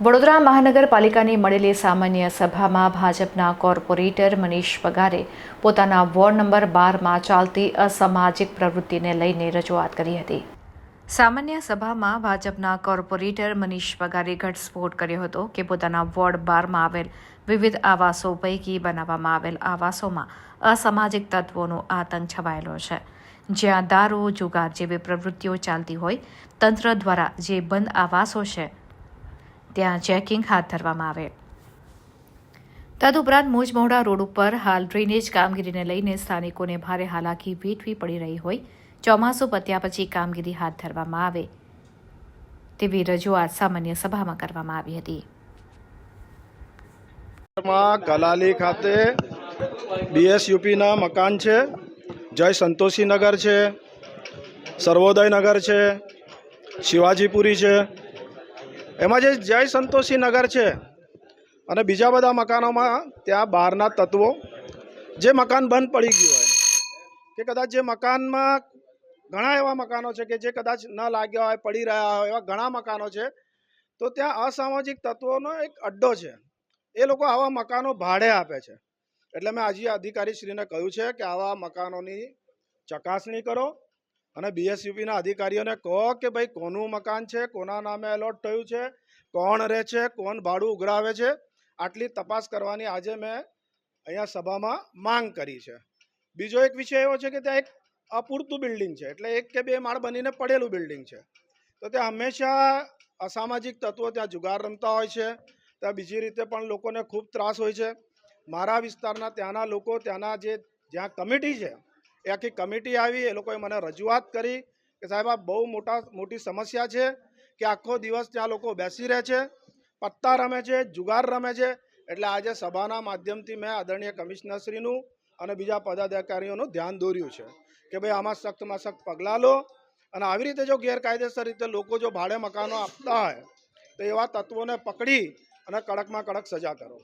વડોદરા મહાનગરપાલિકાની મળેલી સામાન્ય સભામાં ભાજપના કોર્પોરેટર મનીષ પગારે પોતાના વોર્ડ નંબર બારમાં ચાલતી અસામાજિક પ્રવૃત્તિને લઈને રજૂઆત કરી હતી. સામાન્ય સભામાં ભાજપના કોર્પોરેટર મનીષ પગારે ઘટસ્ફોટ કર્યો હતો કે પોતાના વોર્ડ બારમાં આવેલ વિવિધ આવાસો પૈકી બનાવવામાં આવેલ આવાસોમાં અસામાજિક તત્વોનો આતંક છવાયેલો છે. જ્યાં દારૂ, જુગાર જેવી પ્રવૃત્તિઓ ચાલતી હોય, તંત્ર દ્વારા જે બંધ આવાસો છે ત્યાં ચેકિંગ હાથ ધરવામાં આવે. તદુપરાંત મુજમોડા રોડ ઉપર હાલ ડ્રેનેજ કામગીરીને લઈને સ્થાનિકોને ભારે હાલાકી વેઠવી પડી રહી હોય, ચોમાસું પત્યા પછી કામગીરી હાથ ધરવામાં આવે તેવી રજૂઆત સામાન્ય સભામાં કરવામાં આવી હતી. કલાલી ખાતે બીએસયુપીના મકાન છે, જય સંતોષીનગર છે સર્વોદયનગર છે, શિવાજીપુરી છે એમાં જે જય સંતોષી નગર છે અને બીજા બધા મકાનોમાં ત્યાં બહારના તત્વો, જે મકાન બંધ પડી ગયું હોય, કે કદાચ જે મકાનમાં ઘણા એવા મકાનો છે કે જે કદાચ ન લાગ્યા હોય, પડી રહ્યા હોય, એવા ઘણા મકાનો છે, તો ત્યાં અસામાજિક તત્વોનો એક અડ્ડો છે. એ લોકો આવા મકાનો ભાડે આપે છે. એટલે મેં આજે અધિકારીશ્રીને કહ્યું છે કે આવા મકાનોની ચકાસણી કરો અને બીએસયુપીના અધિકારીઓને કહો કે ભાઈ, કોનું મકાન છે, કોના નામે એલોટ થયું છે, કોણ રહે છે, કોણ ભાડું ઉઘરાવે છે, આટલી તપાસ કરવાની આજે મેં અહીંયા સભામાં માંગ કરી છે. બીજો એક વિષય એવો છે કે ત્યાં એક અપૂરતું બિલ્ડિંગ છે, એટલે એક કે બે માળ બનીને પડેલું બિલ્ડિંગ છે. તો ત્યાં હંમેશા અસામાજિક તત્વો ત્યાં જુગાર રમતા હોય છે, ત્યાં બીજી રીતે પણ લોકોને ખૂબ ત્રાસ હોય છે. મારા વિસ્તારના ત્યાંના લોકો, ત્યાંના જે જ્યાં કમિટી છે એ આખી કમિટી આવી, એ લોકોએ મને રજૂઆત કરી કે સાહેબ આ બહુ મોટા, મોટી સમસ્યા છે કે આખો દિવસ ત્યાં લોકો બેસી રહે છે, પત્તા રમે છે, જુગાર રમે છે, એટલે આજે સભાના માધ્યમથી મેં આદરણીય કમિશનરશ્રીનું અને બીજા પદાધિકારીઓનું ધ્યાન દોર્યું છે કે ભાઈ આમાં સખ્તમાં સખ્ત પગલાં લો અને આવી રીતે જો ગેરકાયદેસર રીતે લોકો જો ભાડે મકાનો આપતા હોય તો એવા તત્વોને પકડી અને કડકમાં કડક સજા કરો.